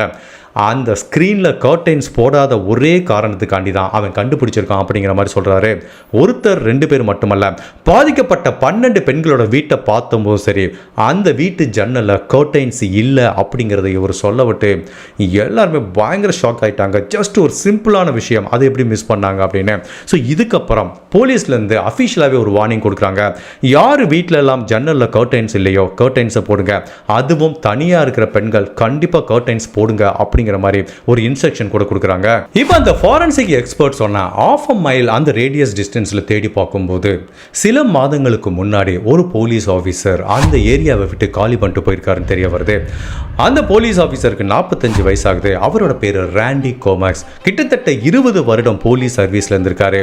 அந்த ஸ்க்ரீனில் கர்டைன்ஸ் போடாத ஒரே காரணத்துக்காண்டி தான் அவன் கண்டுபிடிச்சிருக்கான் அப்படிங்கிற மாதிரி சொல்கிறாரு ஒருத்தர் ரெண்டு பேர் மட்டுமல்ல பாதிக்கப்பட்ட பன்னெண்டு பெண்களோட வீட்டை பார்த்தபோதும் சரி அந்த வீட்டு ஜன்னலில் கர்டைன்ஸ் இல்லை அப்படிங்கிறத இவர் சொல்ல விட்டு எல்லாருமே பயங்கர ஷாக் ஆகிட்டாங்க ஜஸ்ட் ஒரு சிம்பிளான விஷயம் அதை எப்படி மிஸ் பண்ணாங்க அப்படின்னு. ஸோ இதுக்கப்புறம் போலீஸ்லேருந்து அஃபிஷியலாகவே ஒரு வார்னிங் கொடுக்குறாங்க. யார் வீட்டில் எல்லாம் ஜன்னலில் கர்டைன்ஸ் இல்லையோ கர்டைன்ஸை போடுங்க. அதுவும் தனியாக இருக்கிற பெண்கள் கண்டிப்பாக கர்டைன்ஸ் போடுங்க அப்படிங்கிற மாதிரி ஒரு இன்ஸ்ட்ரக்ஷன் கூட கொடுக்குறாங்க. இப்போ அந்த ஃபாரன்சிக் எக்ஸ்பர்ட் சொன்ன ஆஃப் அ மைல் அந்த ரேடியஸ் டிஸ்டன்ஸில் தேடி பார்க்கும்போது சில மாதங்களுக்கு முன்னாடி ஒரு போலீஸ் ஆஃபீஸர் அந்த ஏரியாவை விட்டு காலி பண்ணிட்டு போயிருக்காருன்னு தெரிய வருது. அந்த போலீஸ் ஆஃபீஸருக்கு நாற்பத்தஞ்சு வயசாகுது. அவரோட பேர் ரேண்டி கோமாக்ஸ் கிட்டத்தட்ட இருபது வருடம் போலீஸ் சர்வீஸில் இருந்திருக்காரு.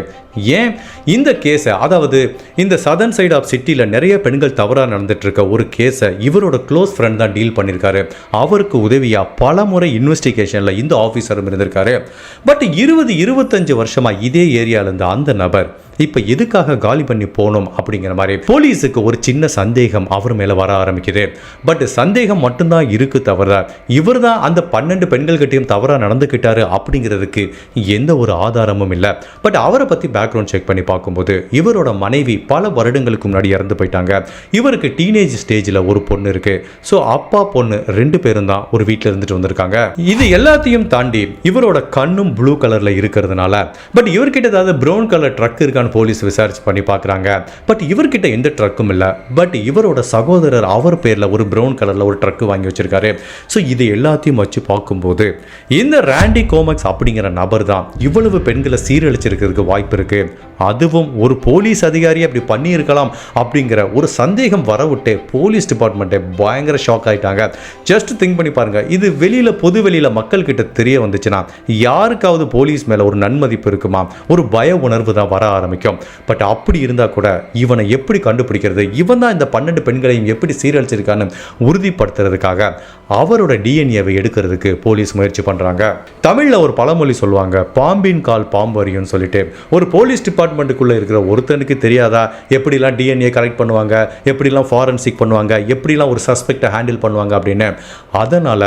ஏன்? இந்த கேஸை அதாவது இந்த சதர்ன் சைடு ஆஃப் சிட்டியில் நிறைய பெண்கள் தவறாக நடந்துட்டு இருக்க ஒரு கேஸை இவரோட க்ளோஸ் ஃப்ரெண்ட் தான் டீல் பண்ணியிருக்காரு அவருக்கு உதவியாக பல முறை இன்வெஸ்டிகேஷனில் இந்த ஆஃபீஸரும் இருந்திருக்காரு. பட் இருபது இருபத்தஞ்சு வருஷமாக இதே ஏரியாவில் இருந்த அந்த நபர் இப்போ எதுக்காக காலி பண்ணி போகணும் அப்படிங்கிற மாதிரி போலீஸுக்கு ஒரு சின்ன சந்தேகம் அவர் மேலே வர ஆரம்பிக்குது. பட் சந்தேகம் மட்டும்தான் இருக்கு தவிர இவர் தான் அந்த பன்னெண்டு பெண்கள்கிட்டையும் தவறாக நடந்துக்கிட்டாரு அப்படிங்கிறதுக்கு எந்த ஒரு ஆதாரமும் இல்லை. பட் அவரை பற்றி பேக்ரவுண்ட் செக் பண்ணி பார்க்கும்போது இவரோட மனைவி பல வருடங்களுக்கு முன்னாடி இறந்து போயிட்டாங்க. இவருக்கு டீனேஜ் ஸ்டேஜில் ஒரு பொண்ணு இருக்கு. ஸோ அப்பா பொண்ணு ரெண்டு பேரும் தான் ஒரு வீட்டில் இருந்துட்டு வந்திருக்காங்க. இது எல்லாத்தையும் தாண்டி இவரோட கண்ணும் ப்ளூ கலரில் இருக்கிறதுனால பட் இவர்கிட்ட ஏதாவது ப்ரௌன் கலர் ட்ரக் இருக்கான்னு போலீஸ் விசாரிச்சு பண்ணி பார்க்குறாங்க. பட் இவர்கிட்ட எந்த ட்ரக்கும் இல்லை. பட் இவரோட சகோதரர் அவர் பேரில் ஒரு ப்ரௌன் கலரில் ஒரு ட்ரக்கு வாங்கி வச்சிருக்காரு. ஸோ இது எல்லாத்தையும் வச்சு பார்க்கும்போது இந்த ரேண்டி கோமக்ஸ் அப்படிங்கிற நபர் தான் இவ்வளவு பெண்களை சீரழிச்சிருக்கிறதுக்கு வாய்ப்பு இருக்கு. அதுவும் ஒரு போலீஸ் அதிகாரி அப்படி பண்ணியிருக்கலாம் அப்படிங்கிற ஒரு சந்தேகம் வரவிட்டு போலீஸ் டிபார்ட்மெண்ட்டே பயங்கர ஷாக் ஆகிட்டாங்க ஜஸ்ட் திங்க் பண்ணி பாருங்கள் இது வெளியில் பொது வெளியில் மக்கள் கிட்ட தெரிய வந்துச்சுன்னா யாருக்காவது போலீஸ் மேலே ஒரு நன்மதிப்பு இருக்குமா? ஒரு பய உணர்வு தான் வர ஆரம்பிக்கும். பட் அப்படி இருந்தால் கூட இவனை எப்படி கண்டுபிடிக்கிறது? இவன் தான் இந்த பன்னெண்டு பெண்களையும் எப்படி சீரழிச்சிருக்கான்னு உறுதிப்படுத்துறதுக்காக அவரோட டிஎன்ஏவை எடுக்கிறதுக்கு போலீஸ் முயற்சி பண்ணுறாங்க தமிழில் ஒரு பழமொழி சொல்லுவாங்க பாம்பின் கால் பாம்பு அறியும்னு சொல்லிட்டு. ஒரு போலீஸ் டிபார்ட்மெண்ட்டுக்குள்ளே இருக்கிற ஒருத்தனுக்கு தெரியாதா? எப்படிலாம் டிஎன்ஏ கலெக்ட் பண்ணுவாங்க? எப்படிலாம் ஃபாரன்சிக் பண்ணுவாங்க? எப்படிலாம் ஒரு சஸ்பெக்டை ஹேண்டில் பண்ணுவாங்க அப்படின்னு? அதனால்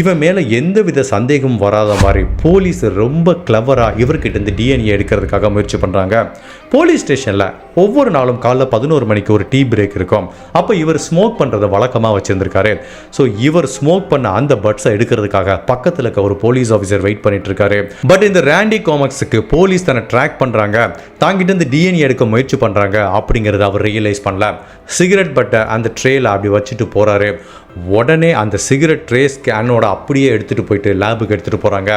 இவன் மேலே எந்த வித சந்தேகமும் வராத மாதிரி போலீஸ் ரொம்ப கிளவராக இவர்கிட்ட இருந்து டிஎன்ஏ எடுக்கிறதுக்காக முயற்சி பண்ணுறாங்க போலீஸ் ஸ்டேஷனில் ஒவ்வொரு நாளும் காலைல பதினோரு மணிக்கு ஒரு டீ பிரேக் இருக்கும். அப்போ இவர் ஸ்மோக் பண்ணுறதை வழக்கமாக வச்சுருந்துருக்காரு. ஸோ இவர் ஸ்மோக் பண்ண அந்த பட்ஸை எடுக்கிறதுக்காக பக்கத்தில் இருக்க ஒரு போலீஸ் ஆஃபீஸர் வெயிட் பண்ணிட்டு இருக்காரு. பட் இந்த ரேண்டி காமக்ஸுக்கு போலீஸ் தன்னை ட்ராக் பண்ணுறாங்க தாங்கிட்ட இருந்து டிஎன்ஏ எடுக்க முயற்சி பண்ணுறாங்க அப்படிங்கிறத அவர் ரியலைஸ் பண்ணல. சிகரெட் பட்டை அந்த ட்ரேயில் அப்படி வச்சுட்டு போகிறாரு உடனே அந்த சிகரெட் ட்ரே ஸ்கேனோட அப்படியே எடுத்துகிட்டு போயிட்டு லேபுக்கு எடுத்துகிட்டு போகிறாங்க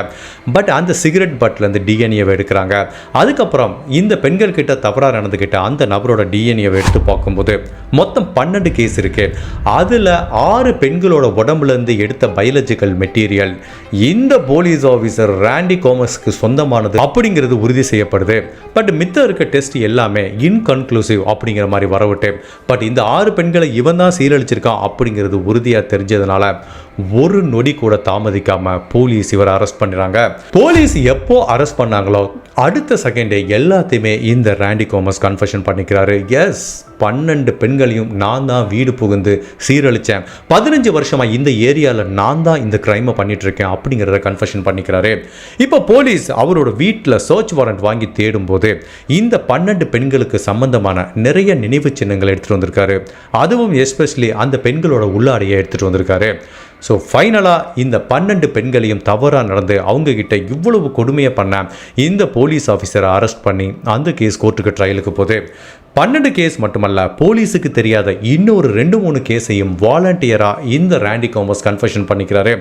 பட் அந்த சிகரெட் பட்லேருந்து டிஎன்ஏவை எடுக்கிறாங்க. அதுக்கப்புறம் இந்த பெண்கள் கிட்ட தவறாக நடந்துக்கிட்ட அந்த நபரோட டிஎன்ஏவை எடுத்து பார்க்கும்போது மொத்தம் பன்னெண்டு கேஸ் இருக்கு. அதில் ஆறு பெண்களோட உடம்புலேருந்து எடுத்த பயாலஜிக்கல் மெட்டீரியல் இந்த போலீஸ் ஆஃபீஸர் ரேண்டி கோமஸ்க்கு சொந்தமானது அப்படிங்கிறது உறுதி செய்யப்படுது. பட் மித்த இருக்க டெஸ்ட் எல்லாமே இன்கன்க்ளூசிவ் அப்படிங்கிற மாதிரி வரவிட்டு பட் இந்த ஆறு பெண்களை இவன் தான் சீரழிச்சிருக்கான் அப்படிங்கிறது உறுதியாக தெரிஞ்சதுனால ஒரு நொடி கூட தாமதிக்காம போலீஸ் இவரை அரெஸ்ட் பண்ணிடுறாங்க. போலீஸ் எப்போ அரெஸ்ட் பண்ணாங்களோ அடுத்த செகண்டே எல்லாத்தையுமே இந்த ரேண்டி கோமஸ் கன்ஃபெஷன் பண்ணிக்கிறாரு. எஸ் பன்னெண்டு பெண்களையும் நான் தான் வீடு புகுந்து சீரழித்தேன் பதினஞ்சு வருஷமாக இந்த ஏரியாவில் நான் தான் இந்த கிரைமை பண்ணிட்டு இருக்கேன் அப்படிங்கிறத கன்ஃபெஷன் பண்ணிக்கிறாரு. இப்போ போலீஸ் அவரோட வீட்டில் சர்ச் வாரண்ட் வாங்கி தேடும்போது இந்த பன்னெண்டு பெண்களுக்கு சம்பந்தமான நிறைய நினைவு சின்னங்களை எடுத்துகிட்டு வந்திருக்காரு. அதுவும் எஸ்பெஷலி அந்த பெண்களோட உள்ளாடையை எடுத்துகிட்டு வந்திருக்காரு. ஸோ ஃபைனலாக இந்த பன்னெண்டு பெண்களையும் தவறாக நடந்து அவங்கக்கிட்ட இவ்வளவு கொடுமையை பண்ண இந்த போலீஸ் ஆஃபீஸரை அரெஸ்ட் பண்ணி அந்த கேஸ் கோர்ட்டுக்கு ட்ரையலுக்கு போகுது பன்னெண்டு கேஸ் மட்டுமல்ல போலீஸுக்கு தெரியாத இன்னொரு ரெண்டு மூணு கேஸையும் வாலண்டியராக இந்த ரேண்டி காமர்ஸ் கன்ஃபெஷன் பண்ணிக்கிறாரு.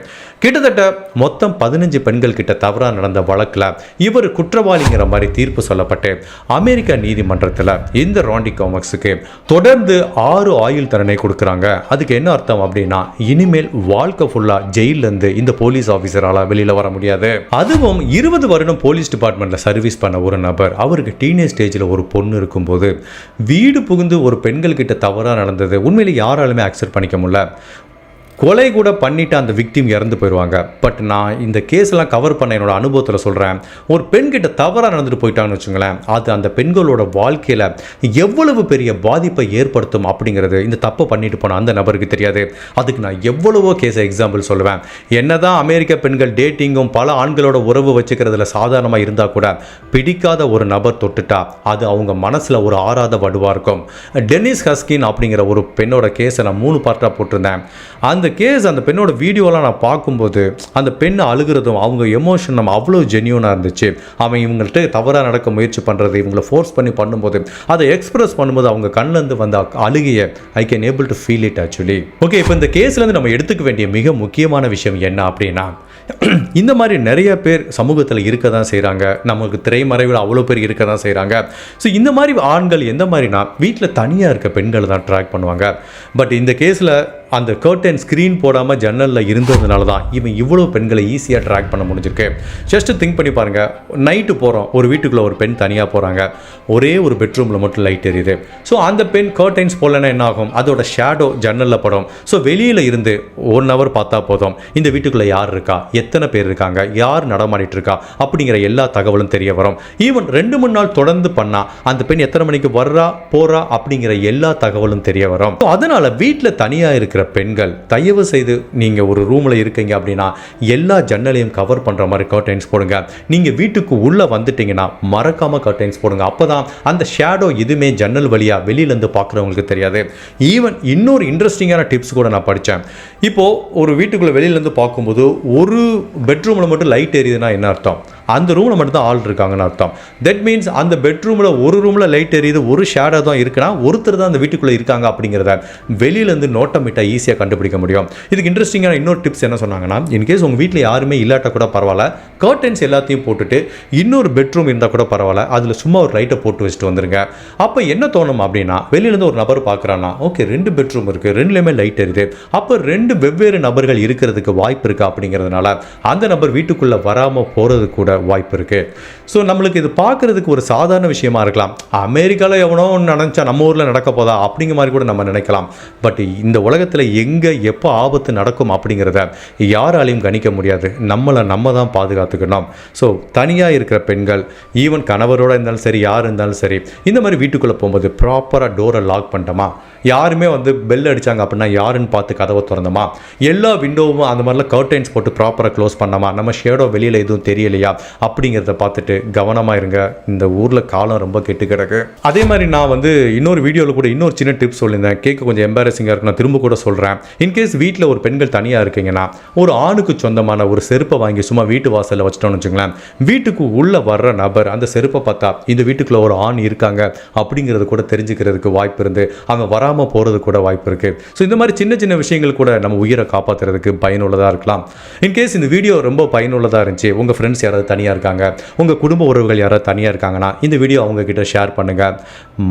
கிட்டத்தட்ட மொத்தம் பதினஞ்சு பெண்கள் கிட்ட தவறாக நடந்த வழக்கில் இவர் குற்றவாளிங்கிற மாதிரி தீர்ப்பு சொல்லப்பட்டு அமெரிக்க நீதிமன்றத்தில் இந்த ராண்டி காமர்ஸுக்கு தொடர்ந்து ஆறு ஆயுள் தண்டனை கொடுக்குறாங்க. அதுக்கு என்ன அர்த்தம் அப்படின்னா இனிமேல் வாழ்க்கை ஃபுல்லாக ஜெயிலேருந்து இந்த போலீஸ் ஆஃபீஸரால் வெளியில் வர முடியாது. அதுவும் இருபது வருடம் போலீஸ் டிபார்ட்மெண்ட்டில் சர்வீஸ் பண்ண ஒரு நபர் அவருக்கு டீனேஜ் ஸ்டேஜில் ஒரு பொண்ணு இருக்கும்போது வீடு புகுந்து ஒரு பெண்கள் கிட்ட தவறாக நடந்தது. உண்மையிலே யாராலுமே அக்செப்ட் பண்ணிக்க முடியல. கொலை கூட பண்ணிட்டு அந்த விக்டிம் இறந்து போயிடுவாங்க. பட் நான் இந்த கேஸ்லாம் கவர் பண்ண என்னோட அனுபவத்தில் சொல்கிறேன் ஒரு பெண்கிட்ட தவறாக நடந்துட்டு போயிட்டாங்கன்னு வச்சுங்களேன். அது அந்த பெண்களோட வாழ்க்கையில் எவ்வளவு பெரிய பாதிப்பை ஏற்படுத்தும் அப்படிங்கிறது இந்த தப்பு பண்ணிட்டு போன அந்த நபருக்கு தெரியாது. அதுக்கு நான் எவ்வளவோ கேஸை எக்ஸாம்பிள் சொல்லுவேன். என்ன தான் அமெரிக்க பெண்கள் டேட்டிங்கும் பல ஆண்களோட உறவு வச்சுக்கிறதுல சாதாரணமாக இருந்தால் கூட பிடிக்காத ஒரு நபர் தொட்டுட்டா அது அவங்க மனசில் ஒரு ஆறாத வடுவாக இருக்கும். டென்னிஸ் ஹஸ்கின் அப்படிங்கிற ஒரு பெண்ணோட கேஸை நான் மூணு பார்ட்டாக போட்டிருந்தேன். அந்த கேஸ் அந்த பெண்ணோட வீடியோலாம் நான் பார்க்கும்போது அந்த பெண் அழுகிறதும் அவங்க எமோஷன் நம்ம அவ்வளோ ஜென்யூனாக இருந்துச்சு. அவன் இவங்கள்ட்ட தவறாக நடக்க முயற்சி பண்ணுறது இவங்களை ஃபோர்ஸ் பண்ணி பண்ணும்போது அதை எக்ஸ்பிரஸ் பண்ணும்போது அவங்க கண்ணிலேருந்து வந்த அழுகிய I can able to feel it actually okay இப்போ இந்த கேஸ்லேருந்து நம்ம எடுத்துக்க வேண்டிய மிக முக்கியமான விஷயம் என்ன அப்படின்னா இந்த மாதிரி நிறைய பேர் சமூகத்தில் இருக்க தான் செய்கிறாங்க நமக்கு திரைமறைவில் அவ்வளோ பேர் இருக்க தான் செய்கிறாங்க ஸோ இந்த மாதிரி ஆண்கள் எந்த மாதிரினா வீட்டில் தனியாக இருக்க பெண்களை தான் ட்ராக் பண்ணுவாங்க. பட் இந்த கேஸில் அந்த கர்டன் ஸ்க்ரீன் போடாமல் ஜன்னலில் இருந்ததுனால தான் இவன் இவ்வளோ பெண்களை ஈஸியாக ட்ராக் பண்ண முடிஞ்சிருக்கு. ஜஸ்ட் திங்க் பண்ணி பாருங்கள் நைட்டு போகிறோம் ஒரு வீட்டுக்குள்ளே ஒரு பெண் தனியாக போகிறாங்க ஒரே ஒரு பெட்ரூமில் மட்டும் லைட் எரியுது. ஸோ அந்த பெண் கர்டைன்ஸ் போடலன்னா என்ன ஆகும்? அதோட ஷேடோ ஜன்னலில் படும். ஸோ வெளியில் இருந்து ஒன் ஹவர் பார்த்தா போதும். இந்த வீட்டுக்குள்ளே யார் இருக்கா? எத்தனை பேர் இருக்காங்க? யார் நடமாடிட்டு இருக்கா? அப்படிங்கிற எல்லா தகவலும் தெரிய வரும். ஈவன் ரெண்டு மூணு நாள் தொடர்ந்து பண்ணால் அந்த பெண் எத்தனை மணிக்கு வர்றா போகிறா அப்படிங்கிற எல்லா தகவலும் தெரிய வரும். அதனால் வீட்டில் தனியாக இருக்கிற பெண்கள் தயவு செய்து நீங்கள் ஒரு ரூமில் இருக்கீங்க அப்படின்னா எல்லா ஜன்னலையும் கவர் பண்ணுற மாதிரி கர்டைன்ஸ் போடுங்க. நீங்கள் வீட்டுக்கு உள்ளே வந்துட்டீங்கன்னா மறக்காமல் கர்டைன்ஸ் போடுங்க. அப்போ தான் அந்த ஷேடோ எதுவுமே ஜன்னல் வழியாக வெளியிலேருந்து பார்க்குறவங்களுக்கு தெரியாது. ஈவன் இன்னொரு இன்ட்ரெஸ்டிங்கான டிப்ஸ் கூட நான் படித்தேன் இப்போது ஒரு வீட்டுக்குள்ளே வெளியிலேருந்து பார்க்கும்போது ஒரு பெட்ரூமில் மட்டும் லைட் எரியுதுன்னா என்ன அர்த்தம்? அந்த ரூமில் மட்டும்தான் ஆள் இருக்காங்கன்னு அர்த்தம். தட் மீன்ஸ் அந்த பெட்ரூமில் ஒரு ரூமில் லைட் எரியுது ஒரு ஷேடோ தான் இருக்குன்னா ஒருத்தர் தான் அந்த வீட்டுக்குள்ளே இருக்காங்க அப்படிங்கிறத வெளியிலேருந்து நோட்டமிட்டாக ஈஸியாக கண்டுபிடிக்க முடியும். இதுக்கு இன்ட்ரெஸ்டிங்கான இன்னொரு டிப்ஸ் என்ன சொன்னாங்கன்னா இன்கேஸ் உங்கள் வீட்டில் யாருமே இல்லாட்டா கூட பரவாயில்ல கர்டன்ஸ் எல்லாத்தையும் போட்டுட்டு இன்னொரு பெட்ரூம் இருந்தால் கூட பரவாயில்ல அதில் சும்மா ஒரு லைட்டை போட்டு வச்சுட்டு வந்துருங்க. அப்போ என்ன தோணும் அப்படின்னா வெளியிலேருந்து ஒரு நபர் பார்க்குறான்னா ஓகே ரெண்டு பெட்ரூம் இருக்குது ரெண்டுலேயுமே லைட் எரியுது. அப்போ ரெண்டு வெவ்வேறு நபர்கள் இருக்கிறதுக்கு வாய்ப்பு இருக்கா அப்படிங்கிறதுனால அந்த நபர் வீட்டுக்குள்ளே வராமல் போகிறது கூட வாய்ப்பு இருக்குது ஸோ நம்மளுக்கு இது பார்க்குறதுக்கு ஒரு சாதாரண விஷயமா இருக்கலாம். அமெரிக்காவில் எவனோ ஒன்று நினச்சா நம்ம ஊரில் நடக்க போதா அப்படிங்கிற மாதிரி கூட நம்ம நினைக்கலாம். பட் இந்த உலகத்தில் எங்கே எப்போ ஆபத்து நடக்கும் அப்படிங்கிறத யாராலையும் கணிக்க முடியாது. நம்மளை நம்ம தான் பாதுகாத்துக்கணும். ஸோ தனியாக இருக்கிற பெண்கள் ஈவன் கணவரோட இருந்தாலும் சரி யார் இருந்தாலும் சரி இந்த மாதிரி வீட்டுக்குள்ளே போகும்போது ப்ராப்பராக டோரை லாக் பண்ணிட்டோமா? யாருமே வந்து பெல் அடித்தாங்க அப்படின்னா யாருன்னு பார்த்து கதவை திறந்தோமா? எல்லா விண்டோவும் அந்த மாதிரிலாம் கர்டைன்ஸ் போட்டு ப்ராப்பராக க்ளோஸ் பண்ணாமா? நம்ம ஷேடோ வெளியில் எதுவும் தெரியலையா? அப்படிங்கிறத பார்த்துட்டு கவனமாக இருங்க. இந்த ஊரில் காலம் ரொம்ப கெட்டு கிடக்கு. அதே மாதிரி நான் வந்து இன்னொரு வீடியோவில் கூட இன்னொரு சின்ன டிப்ஸ் சொல்லியிருந்தேன். கேட்க கொஞ்சம் எம்பாரசிங்காக இருக்கு. நான் திரும்ப கூட சொல்கிறேன் இன்கேஸ் வீட்டில் ஒரு பெண்கள் தனியாக இருக்கீங்கன்னா ஒரு ஆணுக்கு சொந்தமான ஒரு செருப்பை வாங்கி சும்மா வீட்டு வாசலில் வச்சிட்டோம்னு வச்சுங்களேன் வீட்டுக்கு உள்ளே வர்ற நபர் அந்த செருப்பை பார்த்தா இந்த வீட்டுக்குள்ளே ஒரு ஆண் இருக்காங்க அப்படிங்கிறது கூட தெரிஞ்சுக்கிறதுக்கு வாய்ப்பு இருந்து அவன் வராமல் போகிறது கூட வாய்ப்பு இருக்குது ஸோ இந்த மாதிரி சின்ன சின்ன விஷயங்கள் கூட நம்ம உயிரை காப்பாற்றுறதுக்கு பயனுள்ளதாக இருக்கலாம். இன்கேஸ் இந்த வீடியோ ரொம்ப பயனுள்ளதாக இருந்துச்சு உங்கள் ஃப்ரெண்ட்ஸ் யாராவது தனியாக இருக்காங்க உங்கள் குடும்ப உறவுகள் யாராவது தனியாக இருக்காங்கன்னா இந்த வீடியோ அவங்க கிட்ட ஷேர் பண்ணுங்கள்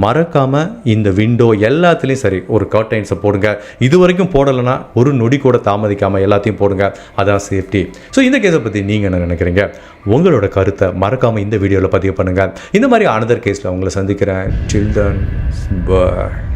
மறக்காமல் இந்த விண்டோ எல்லாத்துலேயும் சரி ஒரு கர்டைன்ஸை போடுங்க. இது வரைக்கும் போடலைன்னா ஒரு நொடி கூட தாமதிக்காமல் எல்லாத்தையும் போடுங்க. அதான் சேஃப்டி ஸோ இந்த கேஸை பற்றி நீங்கள் என்ன நினைக்கிறீங்க? உங்களோட கருத்தை மறக்காமல் இந்த வீடியோவில் பதிவு பண்ணுங்கள் இந்த மாதிரி அனதர் கேஸில் உங்களை சந்திக்கிறேன். சில்ட்ரன் பாய்